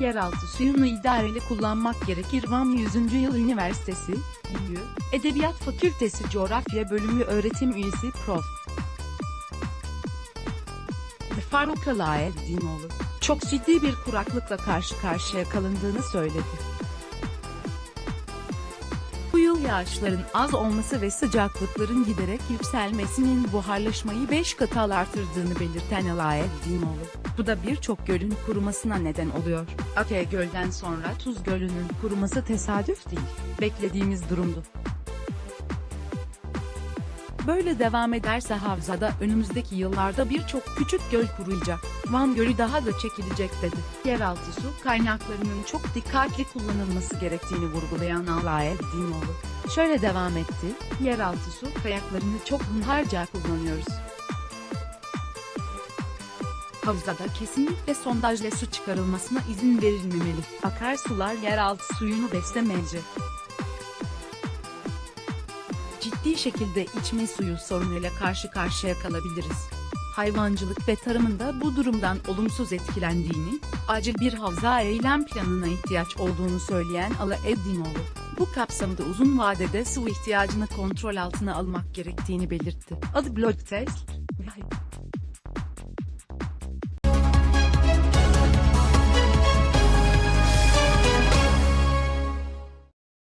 Yeraltı suyunu idareli kullanmak gerekir. Van 100. Yıl Üniversitesi, İYÜ, Edebiyat Fakültesi Coğrafya Bölümü öğretim üyesi Prof. Faruk Alaeddinoğlu, çok ciddi bir kuraklıkla karşı karşıya kalındığını söyledi. Yıl yağışların az olması ve sıcaklıkların giderek yükselmesinin buharlaşmayı 5 katı artırdığını belirten Alaeddinoğlu, bu da birçok gölün kurumasına neden oluyor. Ake Göl'den sonra Tuz Gölü'nün kuruması tesadüf değil, beklediğimiz durumdu. Böyle devam ederse havzada önümüzdeki yıllarda birçok küçük göl kuruyacak. Van Gölü daha da çekilecek dedi. Yeraltı su kaynaklarının çok dikkatli kullanılması gerektiğini vurgulayan Alaeddinoğlu. Şöyle devam etti, yeraltı su kaynaklarını çok hunharca kullanıyoruz. Havzada kesinlikle sondajla su çıkarılmasına izin verilmemeli. Akarsular yeraltı suyunu beslemeyecek ciddi şekilde içme suyu sorunuyla karşı karşıya kalabiliriz. Hayvancılık ve tarımında bu durumdan olumsuz etkilendiğini, acil bir havza eylem planına ihtiyaç olduğunu söyleyen Ala Eddinoğlu, bu kapsamda uzun vadede su ihtiyacını kontrol altına almak gerektiğini belirtti. Adı Blog